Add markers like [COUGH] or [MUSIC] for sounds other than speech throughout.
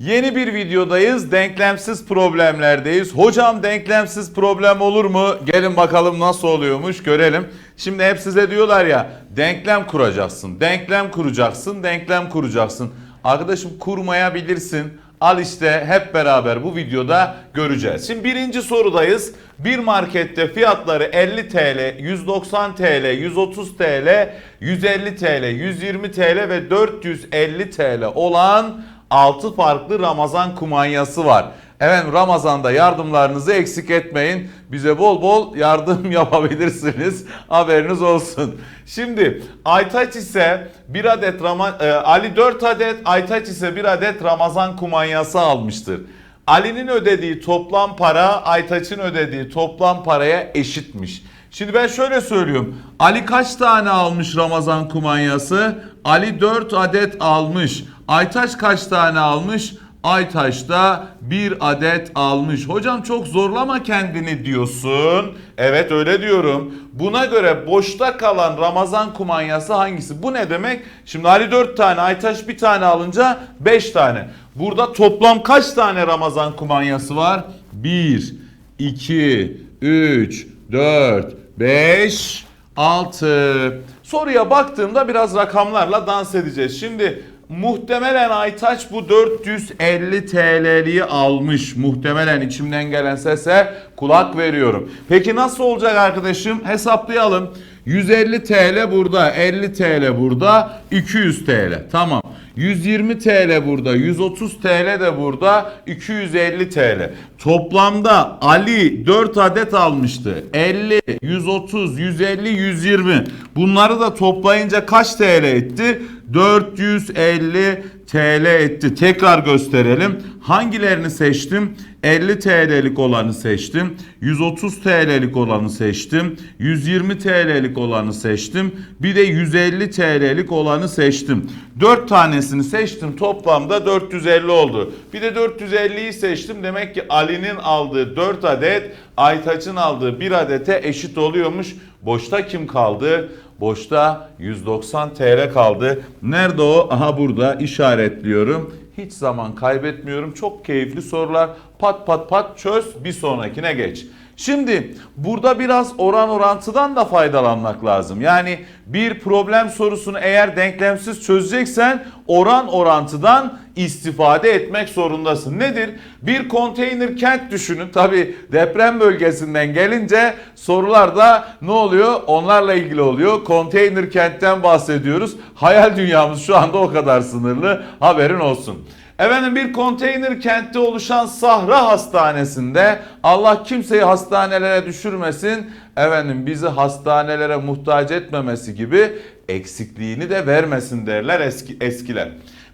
Yeni bir videodayız. Denklemsiz problemlerdeyiz. Hocam denklemsiz problem olur mu? Gelin bakalım nasıl oluyormuş görelim. Şimdi hep size diyorlar ya denklem kuracaksın, denklem kuracaksın, denklem kuracaksın. Arkadaşım kurmayabilirsin. Al işte hep beraber bu videoda göreceğiz. Şimdi birinci sorudayız. Bir markette fiyatları 50 TL, 190 TL, 130 TL, 150 TL, 120 TL ve 450 TL olan 6 farklı Ramazan kumanyası var. Evet Ramazan'da yardımlarınızı eksik etmeyin. Bize bol bol yardım [LAUGHS] yapabilirsiniz. Haberiniz olsun. Şimdi Aytaç ise bir adet Rama, e, Ali 4 adet, Aytaç ise bir adet Ramazan kumanyası almıştır. Ali'nin ödediği toplam para Aytaç'ın ödediği toplam paraya eşitmiş. Şimdi ben şöyle söylüyorum. Ali kaç tane almış Ramazan kumanyası? Ali 4 adet almış. Aytaç kaç tane almış? Aytaş da bir adet almış. Hocam çok zorlama kendini diyorsun. Evet öyle diyorum. Buna göre boşta kalan Ramazan kumanyası hangisi? Bu ne demek? Şimdi Ali 4 tane, Aytaş bir tane alınca 5 tane. Burada toplam kaç tane Ramazan kumanyası var? 1, 2, 3, 4, 5, 6. Soruya baktığımda biraz rakamlarla dans edeceğiz. Şimdi muhtemelen Aytaç bu 450 TL'liyi almış. Muhtemelen içimden gelen sese kulak veriyorum. Peki nasıl olacak arkadaşım? Hesaplayalım. 150 TL burada, 50 TL burada, 200 TL. Tamam. 120 TL burada, 130 TL de burada, 250 TL. Toplamda Ali 4 adet almıştı. 50, 130, 150, 120. Bunları da toplayınca kaç TL etti? 450 TL etti. Tekrar gösterelim. Hangilerini seçtim? 50 TL'lik olanı seçtim. 130 TL'lik olanı seçtim. 120 TL'lik olanı seçtim. Bir de 150 TL'lik olanı seçtim. 4 tanesini seçtim. Toplamda 450 oldu. Bir de 450'yi seçtim. Demek ki Ali'nin aldığı 4 adet Aytaç'ın aldığı 1 adete eşit oluyormuş. Boşta kim kaldı? Boşta 190 TL kaldı. Nerede o? Aha burada işaretliyorum. Hiç zaman kaybetmiyorum. Çok keyifli sorular. Pat pat pat çöz bir sonrakine geç. Şimdi burada biraz oran orantıdan da faydalanmak lazım. Yani bir problem sorusunu eğer denklemsiz çözeceksen oran orantıdan istifade etmek zorundasın. Nedir? Bir konteyner kent düşünün. Tabi deprem bölgesinden gelince sorularda ne oluyor? Onlarla ilgili oluyor. Konteyner kentten bahsediyoruz. Hayal dünyamız şu anda o kadar sınırlı. Haberin olsun. Efendim bir konteyner kentte oluşan Sahra Hastanesi'nde Allah kimseyi hastanelere düşürmesin. Efendim bizi hastanelere muhtaç etmemesi gibi eksikliğini de vermesin derler eski, eskiler.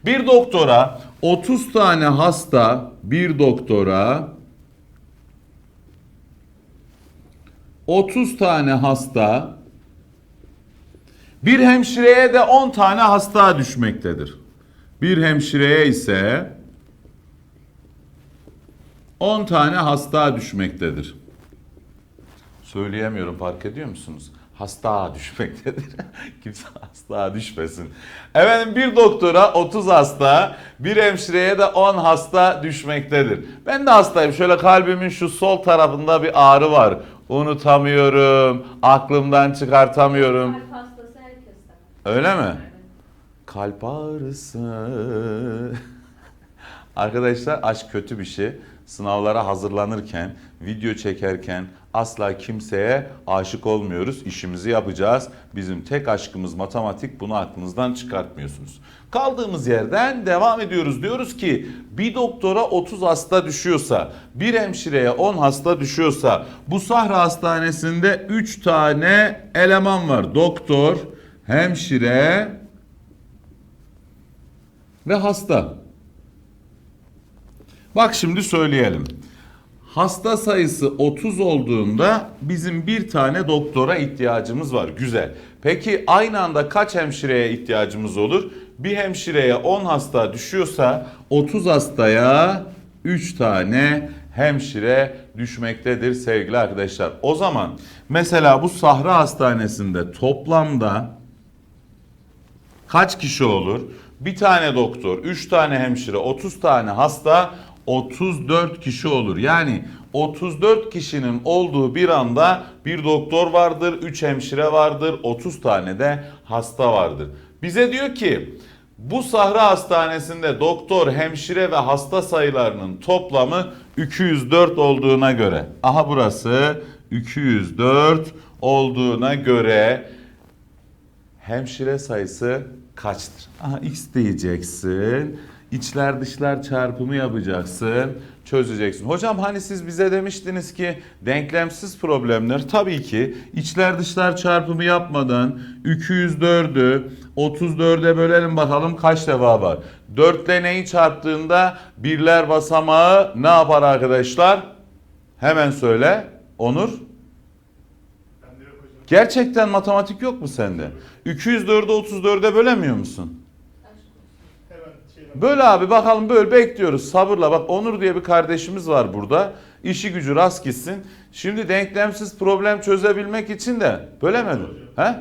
Bir doktora 30 tane hasta bir doktora 30 tane hasta bir hemşireye de 10 tane hasta düşmektedir. Bir hemşireye ise 10 tane hasta düşmektedir. Söyleyemiyorum fark ediyor musunuz? Hasta düşmektedir. [LAUGHS] Kimse hasta düşmesin. Efendim bir doktora 30 hasta, bir hemşireye de 10 hasta düşmektedir. Ben de hastayım. Şöyle kalbimin şu sol tarafında bir ağrı var. Unutamıyorum, aklımdan çıkartamıyorum. Öyle mi? Kalp ağrısı. [LAUGHS] Arkadaşlar aşk kötü bir şey. Sınavlara hazırlanırken, video çekerken asla kimseye aşık olmuyoruz. İşimizi yapacağız. Bizim tek aşkımız matematik. Bunu aklınızdan çıkartmıyorsunuz. Kaldığımız yerden devam ediyoruz. Diyoruz ki bir doktora 30 hasta düşüyorsa, bir hemşireye 10 hasta düşüyorsa bu Sahra Hastanesi'nde 3 tane eleman var. Doktor, hemşire ve hasta. Bak şimdi söyleyelim. Hasta sayısı 30 olduğunda bizim bir tane doktora ihtiyacımız var. Güzel. Peki aynı anda kaç hemşireye ihtiyacımız olur? Bir hemşireye 10 hasta düşüyorsa 30 hastaya 3 tane hemşire düşmektedir sevgili arkadaşlar. O zaman mesela bu Sahra Hastanesi'nde toplamda kaç kişi olur? Bir tane doktor, 3 tane hemşire, 30 tane hasta 34 kişi olur. Yani 34 kişinin olduğu bir anda bir doktor vardır, 3 hemşire vardır, 30 tane de hasta vardır. Bize diyor ki bu Sahra Hastanesi'nde doktor, hemşire ve hasta sayılarının toplamı 204 olduğuna göre. Aha burası 204 olduğuna göre hemşire sayısı kaçtır? Aha x diyeceksin. İçler dışlar çarpımı yapacaksın. Çözeceksin. Hocam hani siz bize demiştiniz ki denklemsiz problemler tabii ki içler dışlar çarpımı yapmadan 204'ü 34'e bölelim bakalım kaç defa var. 4 ile neyi çarptığında birler basamağı ne yapar arkadaşlar? Hemen söyle. Onur. Gerçekten matematik yok mu sende? 204'ü 34'e bölemiyor musun? Böyle abi bakalım böyle bekliyoruz sabırla. Bak Onur diye bir kardeşimiz var burada. İşi gücü rast gitsin. Şimdi denklemsiz problem çözebilmek için de bölemedim. He?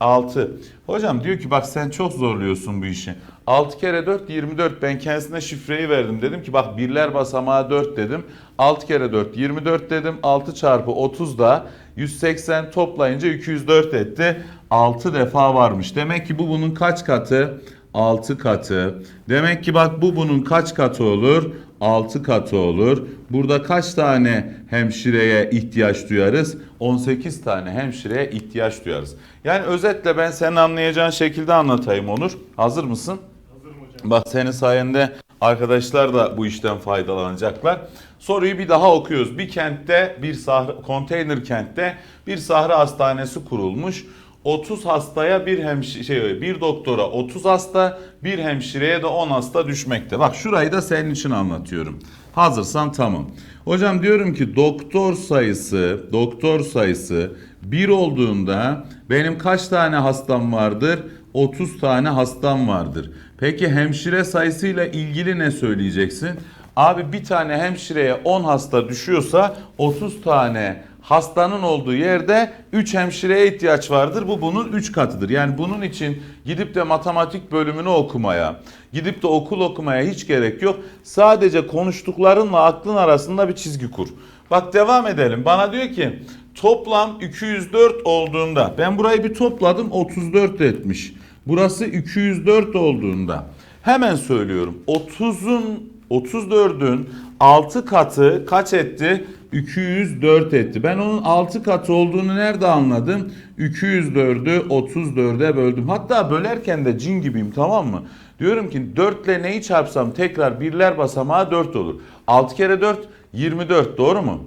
6. Hocam diyor ki bak sen çok zorluyorsun bu işi. 6 kere 4 24 ben kendisine şifreyi verdim. Dedim ki bak birler basamağı 4 dedim. 6 kere 4 24 dedim. 6 çarpı 30 da 180 toplayınca 204 etti. 6 defa varmış. Demek ki bu bunun kaç katı? 6 katı. Demek ki bak bu bunun kaç katı olur? 6 katı olur. Burada kaç tane hemşireye ihtiyaç duyarız? 18 tane hemşireye ihtiyaç duyarız. Yani özetle ben senin anlayacağın şekilde anlatayım Onur. Hazır mısın? Hazırım hocam. Bak senin sayende arkadaşlar da bu işten faydalanacaklar. Soruyu bir daha okuyoruz. Bir kentte bir sahra, konteyner kentte bir sahra hastanesi kurulmuş. 30 hastaya bir hemşire, şey, bir doktora 30 hasta, bir hemşireye de 10 hasta düşmekte. Bak şurayı da senin için anlatıyorum. Hazırsan tamam. Hocam diyorum ki doktor sayısı, doktor sayısı 1 olduğunda benim kaç tane hastam vardır? 30 tane hastam vardır. Peki hemşire sayısıyla ilgili ne söyleyeceksin? Abi bir tane hemşireye 10 hasta düşüyorsa 30 tane hastanın olduğu yerde 3 hemşireye ihtiyaç vardır. Bu bunun 3 katıdır. Yani bunun için gidip de matematik bölümünü okumaya, gidip de okul okumaya hiç gerek yok. Sadece konuştuklarınla aklın arasında bir çizgi kur. Bak devam edelim. Bana diyor ki toplam 204 olduğunda ben burayı bir topladım 34 etmiş. Burası 204 olduğunda hemen söylüyorum 30'un 34'ün 6 katı kaç etti? 204 etti. Ben onun 6 katı olduğunu nerede anladım? 204'ü 34'e böldüm. Hatta bölerken de cin gibiyim tamam mı? Diyorum ki 4 ile neyi çarpsam tekrar birler basamağı 4 olur. 6 kere 4 24 doğru mu?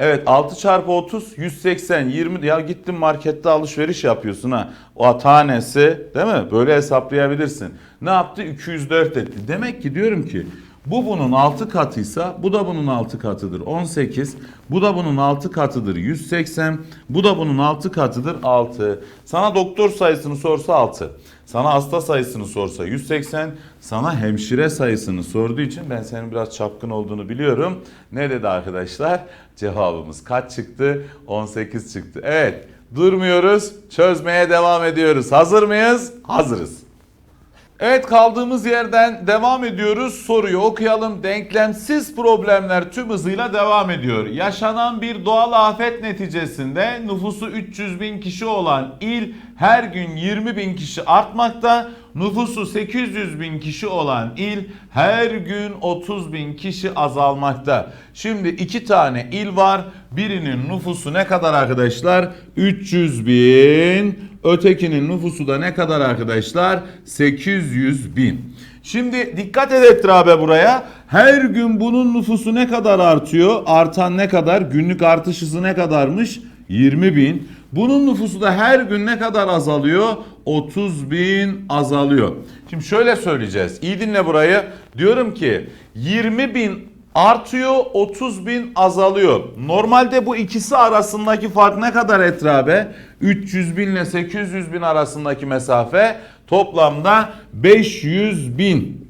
Evet 6 çarpı 30 180 20 ya gittin markette alışveriş yapıyorsun ha. O tanesi değil mi? Böyle hesaplayabilirsin. Ne yaptı? 204 etti. Demek ki diyorum ki bu bunun 6 katıysa bu da bunun 6 katıdır 18. Bu da bunun 6 katıdır 180. Bu da bunun 6 katıdır 6. Sana doktor sayısını sorsa 6. Sana hasta sayısını sorsa 180. Sana hemşire sayısını sorduğu için ben senin biraz çapkın olduğunu biliyorum. Ne dedi arkadaşlar? Cevabımız kaç çıktı? 18 çıktı. Evet durmuyoruz çözmeye devam ediyoruz. Hazır mıyız? Hazırız. Evet kaldığımız yerden devam ediyoruz. Soruyu okuyalım. Denklemsiz problemler tüm hızıyla devam ediyor. Yaşanan bir doğal afet neticesinde nüfusu 300 bin kişi olan il her gün 20 bin kişi artmakta. Nüfusu 800 bin kişi olan il her gün 30 bin kişi azalmakta. Şimdi iki tane il var. Birinin nüfusu ne kadar arkadaşlar? 300 bin. Ötekinin nüfusu da ne kadar arkadaşlar? 800 bin. Şimdi dikkat et Etrabe buraya. Her gün bunun nüfusu ne kadar artıyor? Artan ne kadar? Günlük artış hızı ne kadarmış? 20 bin. Bunun nüfusu da her gün ne kadar azalıyor? 30 bin azalıyor. Şimdi şöyle söyleyeceğiz. İyi dinle burayı. Diyorum ki 20 bin artıyor 30 bin azalıyor. Normalde bu ikisi arasındaki fark ne kadar Etrabe? 300 bin ile 800 bin arasındaki mesafe toplamda 500 bin.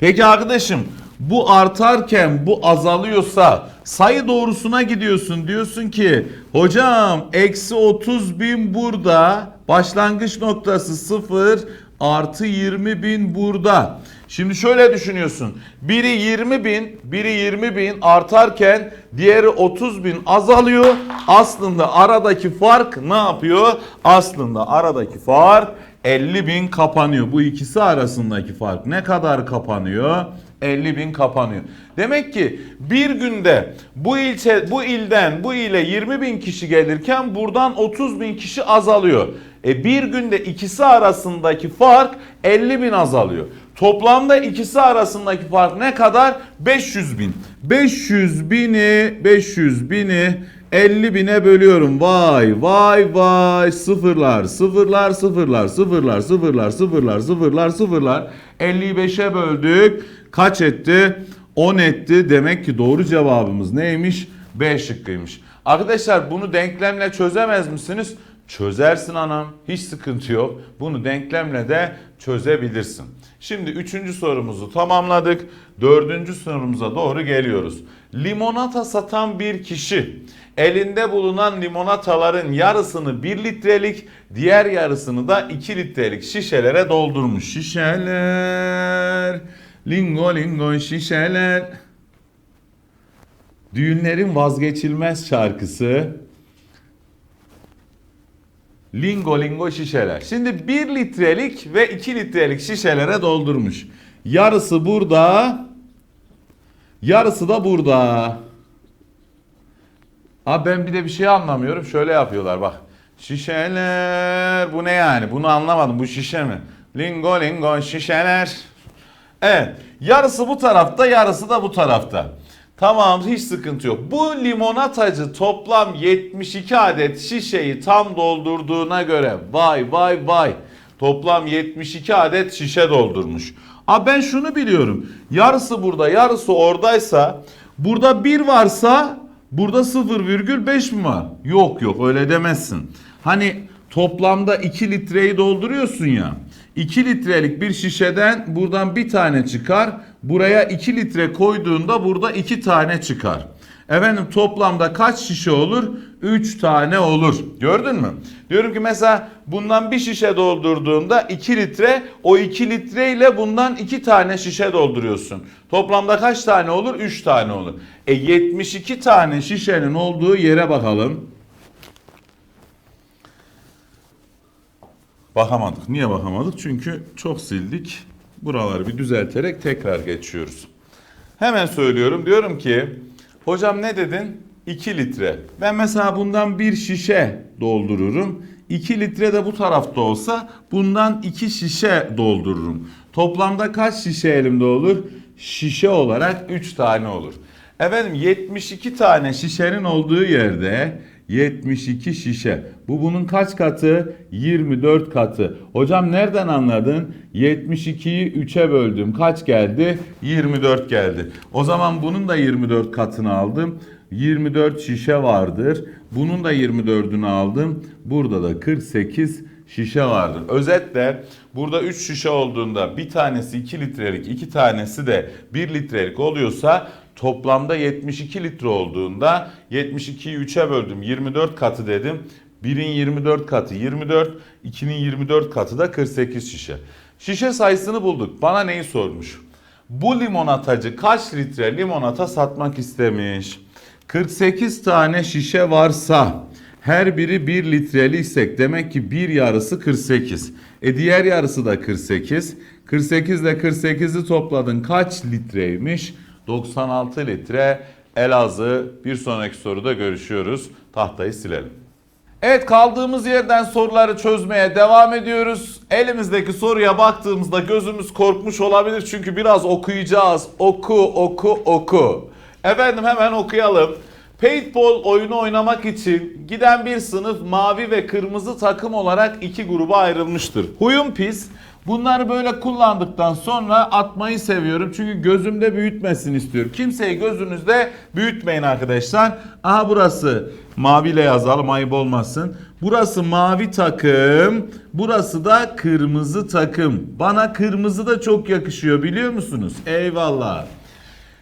Peki arkadaşım bu artarken bu azalıyorsa sayı doğrusuna gidiyorsun diyorsun ki hocam eksi 30 bin burada başlangıç noktası 0 Artı 20 bin burada. Şimdi şöyle düşünüyorsun. Biri 20 bin, biri 20 bin artarken diğeri 30 bin azalıyor. Aslında aradaki fark ne yapıyor? Aslında aradaki fark 50 bin kapanıyor. Bu ikisi arasındaki fark ne kadar kapanıyor? 50 bin kapanıyor. Demek ki bir günde bu ilçe, bu ilden bu ile 20 bin kişi gelirken buradan 30 bin kişi azalıyor. E bir günde ikisi arasındaki fark 50 bin azalıyor. Toplamda ikisi arasındaki fark ne kadar? 500 bin. 500 bini, 500 bini 50 bine bölüyorum. Vay vay vay sıfırlar sıfırlar sıfırlar sıfırlar sıfırlar sıfırlar sıfırlar sıfırlar 55'e böldük. Kaç etti? 10 etti. Demek ki doğru cevabımız neymiş? B şıkkıymış. Arkadaşlar bunu denklemle çözemez misiniz? Çözersin anam. Hiç sıkıntı yok. Bunu denklemle de çözebilirsin. Şimdi üçüncü sorumuzu tamamladık. Dördüncü sorumuza doğru geliyoruz. Limonata satan bir kişi elinde bulunan limonataların yarısını 1 litrelik diğer yarısını da 2 litrelik şişelere doldurmuş. Şişeler, lingo lingo şişeler. Düğünlerin vazgeçilmez şarkısı. Lingo lingo şişeler. Şimdi 1 litrelik ve 2 litrelik şişelere doldurmuş. Yarısı burada. Yarısı da burada. Abi ben bir de bir şey anlamıyorum. Şöyle yapıyorlar bak. Şişeler. Bu ne yani? Bunu anlamadım. Bu şişe mi? Lingo lingo şişeler. Evet. Yarısı bu tarafta, yarısı da bu tarafta. Tamam hiç sıkıntı yok. Bu limonatacı toplam 72 adet şişeyi tam doldurduğuna göre vay vay vay toplam 72 adet şişe doldurmuş. Abi ben şunu biliyorum. Yarısı burada yarısı oradaysa burada 1 varsa burada 0,5 mi var? Yok yok öyle demezsin. Hani toplamda 2 litreyi dolduruyorsun ya. 2 litrelik bir şişeden buradan bir tane çıkar. Buraya 2 litre koyduğunda burada 2 tane çıkar. Efendim toplamda kaç şişe olur? 3 tane olur. Gördün mü? Diyorum ki mesela bundan bir şişe doldurduğunda 2 litre o 2 litre ile bundan 2 tane şişe dolduruyorsun. Toplamda kaç tane olur? 3 tane olur. E 72 tane şişenin olduğu yere bakalım. Bakamadık. Niye bakamadık? Çünkü çok sildik. Buraları bir düzelterek tekrar geçiyoruz. Hemen söylüyorum. Diyorum ki hocam ne dedin? 2 litre. Ben mesela bundan bir şişe doldururum. 2 litre de bu tarafta olsa bundan 2 şişe doldururum. Toplamda kaç şişe elimde olur? Şişe olarak 3 tane olur. Efendim 72 tane şişenin olduğu yerde 72 şişe. Bu bunun kaç katı? 24 katı. Hocam nereden anladın? 72'yi 3'e böldüm. Kaç geldi? 24 geldi. O zaman bunun da 24 katını aldım. 24 şişe vardır. Bunun da 24'ünü aldım. Burada da 48 şişe vardır. Özetle burada 3 şişe olduğunda bir tanesi 2 litrelik, iki tanesi de 1 litrelik oluyorsa toplamda 72 litre olduğunda 72'yi 3'e böldüm. 24 katı dedim. 1'in 24 katı 24, 2'nin 24 katı da 48 şişe. Şişe sayısını bulduk. Bana neyi sormuş? Bu limonatacı kaç litre limonata satmak istemiş? 48 tane şişe varsa her biri 1 litreliysek demek ki bir yarısı 48. E diğer yarısı da 48. 48 ile 48'i topladın kaç litreymiş? 96 litre Elazığ. Bir sonraki soruda görüşüyoruz. Tahtayı silelim. Evet kaldığımız yerden soruları çözmeye devam ediyoruz. Elimizdeki soruya baktığımızda gözümüz korkmuş olabilir çünkü biraz okuyacağız. Oku oku oku. Efendim hemen okuyalım. Paintball oyunu oynamak için giden bir sınıf mavi ve kırmızı takım olarak iki gruba ayrılmıştır. Huyum pis. Bunları böyle kullandıktan sonra atmayı seviyorum. Çünkü gözümde büyütmesini istiyorum. Kimseyi gözünüzde büyütmeyin arkadaşlar. Aha burası maviyle yazalım ayıp olmasın. Burası mavi takım. Burası da kırmızı takım. Bana kırmızı da çok yakışıyor biliyor musunuz? Eyvallah.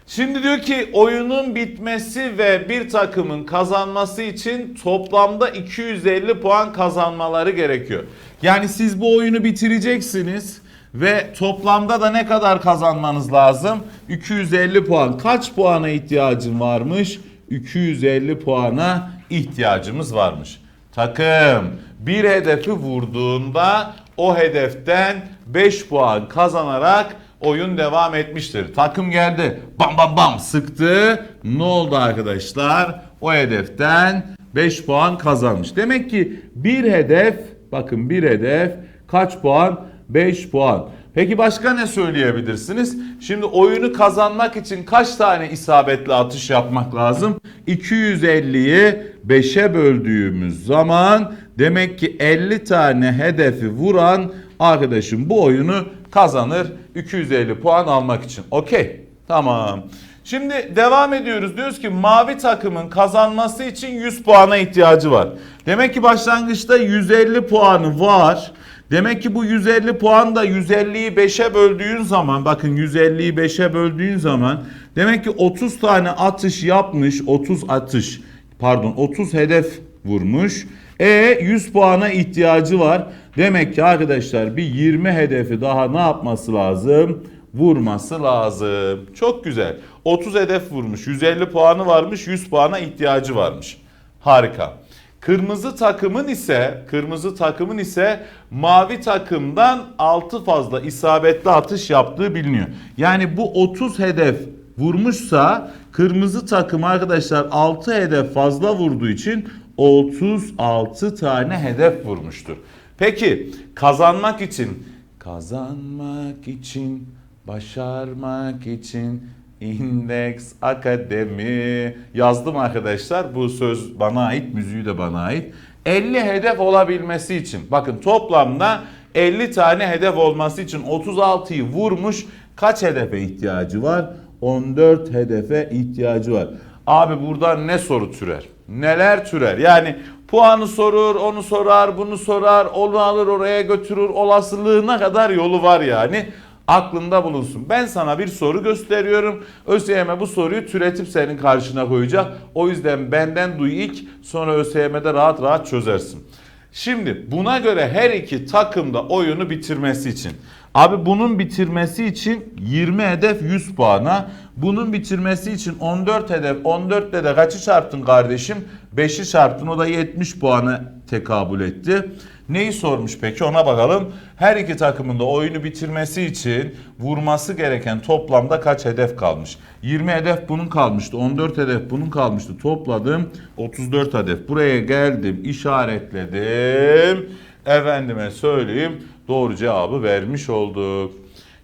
Şimdi diyor ki oyunun bitmesi ve bir takımın kazanması için toplamda 250 puan kazanmaları gerekiyor. Yani siz bu oyunu bitireceksiniz ve toplamda da ne kadar kazanmanız lazım? 250 puan. Kaç puana ihtiyacın varmış? 250 puana ihtiyacımız varmış. Takım bir hedefi vurduğunda o hedeften 5 puan kazanarak oyun devam etmiştir. Takım geldi. Bam bam bam sıktı. Ne oldu arkadaşlar? O hedeften 5 puan kazanmış. Demek ki bir hedef bakın bir hedef kaç puan? 5 puan. Peki başka ne söyleyebilirsiniz? Şimdi oyunu kazanmak için kaç tane isabetli atış yapmak lazım? 250'yi 5'e böldüğümüz zaman demek ki 50 tane hedefi vuran arkadaşım bu oyunu kazanır 250 puan almak için. Okey. Tamam. Şimdi devam ediyoruz. Diyoruz ki mavi takımın kazanması için 100 puana ihtiyacı var. Demek ki başlangıçta 150 puanı var. Demek ki bu 150 puan da 150'yi 5'e böldüğün zaman bakın 150'yi 5'e böldüğün zaman demek ki 30 tane atış yapmış 30 atış pardon 30 hedef vurmuş. E 100 puana ihtiyacı var. Demek ki arkadaşlar bir 20 hedefi daha ne yapması lazım? Vurması lazım. Çok güzel. 30 hedef vurmuş. 150 puanı varmış. 100 puana ihtiyacı varmış. Harika. Kırmızı takımın ise kırmızı takımın ise mavi takımdan 6 fazla isabetli atış yaptığı biliniyor. Yani bu 30 hedef vurmuşsa kırmızı takım arkadaşlar 6 hedef fazla vurduğu için 36 tane hedef vurmuştur. Peki kazanmak için kazanmak için başarmak için Index Akademi yazdım arkadaşlar. Bu söz bana ait, müziği de bana ait. 50 hedef olabilmesi için. Bakın toplamda 50 tane hedef olması için 36'yı vurmuş. Kaç hedefe ihtiyacı var? 14 hedefe ihtiyacı var. Abi buradan ne soru türer? Neler türer? Yani puanı sorur, onu sorar, bunu sorar, onu alır oraya götürür. Olasılığına kadar yolu var yani aklında bulunsun. Ben sana bir soru gösteriyorum. ÖSYM bu soruyu türetip senin karşına koyacak. O yüzden benden duy ilk sonra ÖSYM'de rahat rahat çözersin. Şimdi buna göre her iki takımda oyunu bitirmesi için. Abi bunun bitirmesi için 20 hedef 100 puana. Bunun bitirmesi için 14 hedef 14 de kaçı çarptın kardeşim? 5'i çarptın o da 70 puanı tekabül etti. Neyi sormuş peki ona bakalım. Her iki takımın da oyunu bitirmesi için vurması gereken toplamda kaç hedef kalmış? 20 hedef bunun kalmıştı. 14 hedef bunun kalmıştı. Topladım 34 hedef. Buraya geldim işaretledim. Efendime söyleyeyim doğru cevabı vermiş olduk.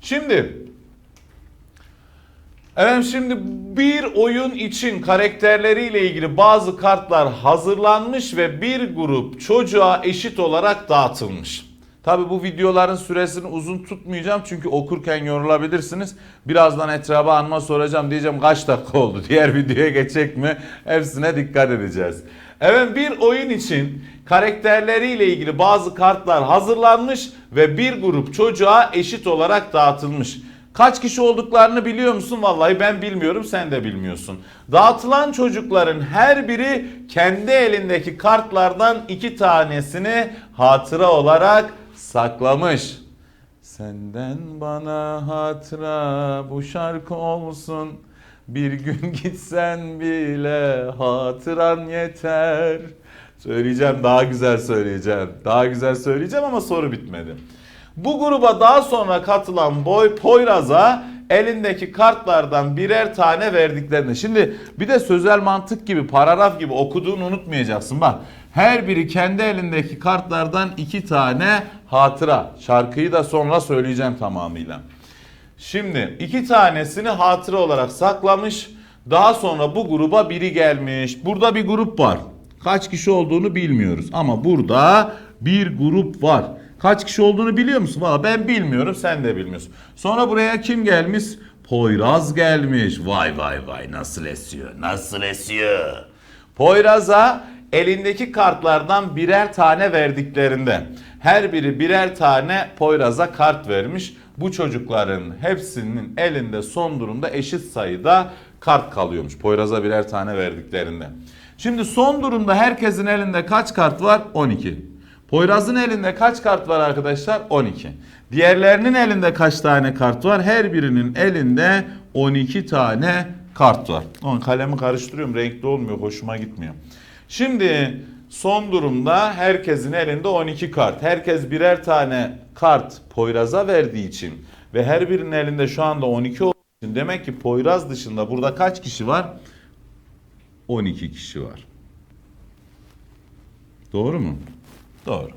Şimdi Efendim şimdi bir oyun için karakterleriyle ilgili bazı kartlar hazırlanmış ve bir grup çocuğa eşit olarak dağıtılmış. Tabi bu videoların süresini uzun tutmayacağım çünkü okurken yorulabilirsiniz. Birazdan etrafa anma soracağım diyeceğim kaç dakika oldu [LAUGHS] diğer videoya geçecek mi? Hepsine dikkat edeceğiz. Evet bir oyun için karakterleriyle ilgili bazı kartlar hazırlanmış ve bir grup çocuğa eşit olarak dağıtılmış. Kaç kişi olduklarını biliyor musun? Vallahi ben bilmiyorum sen de bilmiyorsun. Dağıtılan çocukların her biri kendi elindeki kartlardan iki tanesini hatıra olarak saklamış. Senden bana hatıra bu şarkı olsun. Bir gün gitsen bile hatıran yeter. Söyleyeceğim daha güzel söyleyeceğim. Daha güzel söyleyeceğim ama soru bitmedi. Bu gruba daha sonra katılan Boy Poyraz'a elindeki kartlardan birer tane verdiklerini. Şimdi bir de sözel mantık gibi, paragraf gibi okuduğunu unutmayacaksın. Bak her biri kendi elindeki kartlardan iki tane hatıra. Şarkıyı da sonra söyleyeceğim tamamıyla. Şimdi iki tanesini hatıra olarak saklamış. Daha sonra bu gruba biri gelmiş. Burada bir grup var. Kaç kişi olduğunu bilmiyoruz ama burada bir grup var. Kaç kişi olduğunu biliyor musun? Valla ben bilmiyorum sen de bilmiyorsun. Sonra buraya kim gelmiş? Poyraz gelmiş. Vay vay vay nasıl esiyor nasıl esiyor. Poyraz'a elindeki kartlardan birer tane verdiklerinde her biri birer tane Poyraz'a kart vermiş. bu çocukların hepsinin elinde son durumda eşit sayıda kart kalıyormuş. Poyraz'a birer tane verdiklerinde. Şimdi son durumda herkesin elinde kaç kart var? 12. Poyraz'ın elinde kaç kart var arkadaşlar? 12. Diğerlerinin elinde kaç tane kart var? Her birinin elinde 12 tane kart var. Onun kalemi karıştırıyorum. Renkli olmuyor. Hoşuma gitmiyor. Şimdi son durumda herkesin elinde 12 kart. Herkes birer tane kart Poyraz'a verdiği için ve her birinin elinde şu anda 12 olduğu için demek ki Poyraz dışında burada kaç kişi var? 12 kişi var. Doğru mu? Doğru.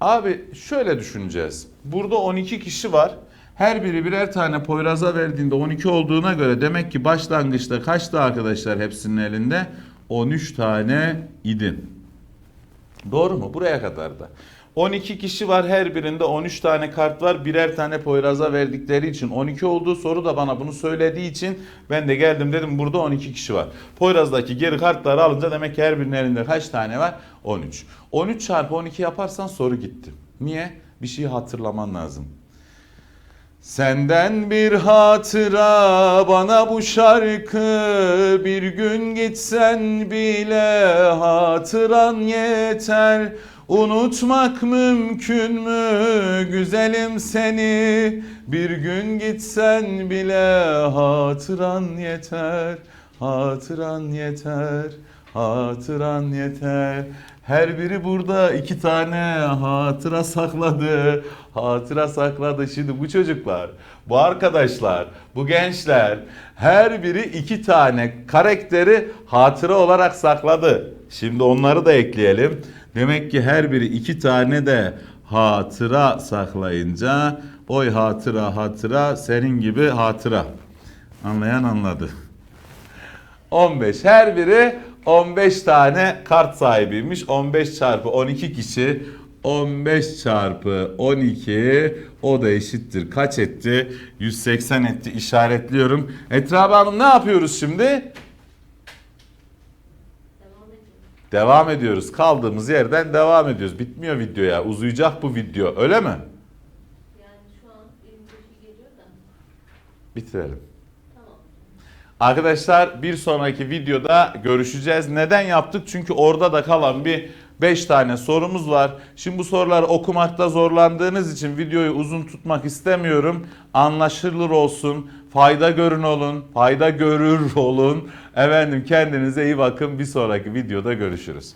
Abi şöyle düşüneceğiz. Burada 12 kişi var. Her biri birer tane Poyraz'a verdiğinde 12 olduğuna göre demek ki başlangıçta kaçtı arkadaşlar hepsinin elinde? 13 tane idi. Doğru mu? Buraya kadar da. 12 kişi var her birinde 13 tane kart var. Birer tane Poyraz'a verdikleri için 12 olduğu soru da bana bunu söylediği için ben de geldim dedim burada 12 kişi var. Poyraz'daki geri kartları alınca demek ki her birinin elinde kaç tane var? 13. 13 çarpı 12 yaparsan soru gitti. Niye? Bir şeyi hatırlaman lazım. Senden bir hatıra bana bu şarkı Bir gün gitsen bile hatıran yeter Unutmak mümkün mü güzelim seni Bir gün gitsen bile hatıran yeter Hatıran yeter Hatıran yeter her biri burada iki tane hatıra sakladı. Hatıra sakladı. Şimdi bu çocuklar, bu arkadaşlar, bu gençler her biri iki tane karakteri hatıra olarak sakladı. Şimdi onları da ekleyelim. Demek ki her biri iki tane de hatıra saklayınca oy hatıra hatıra senin gibi hatıra. Anlayan anladı. 15. Her biri 15 tane kart sahibiymiş. 15 çarpı 12 kişi 15 çarpı 12 o da eşittir. Kaç etti? 180 etti. İşaretliyorum. Etrafı Hanım ne yapıyoruz şimdi? Devam ediyoruz. Kaldığımız yerden devam ediyoruz. Bitmiyor video ya. Uzayacak bu video. Öyle mi? Yani şu an geliyor da. Bitirelim. Tamam. Arkadaşlar bir sonraki videoda görüşeceğiz. Neden yaptık? Çünkü orada da kalan bir 5 tane sorumuz var. Şimdi bu soruları okumakta zorlandığınız için videoyu uzun tutmak istemiyorum. Anlaşılır olsun, fayda görün olun, fayda görür olun. Efendim kendinize iyi bakın. Bir sonraki videoda görüşürüz.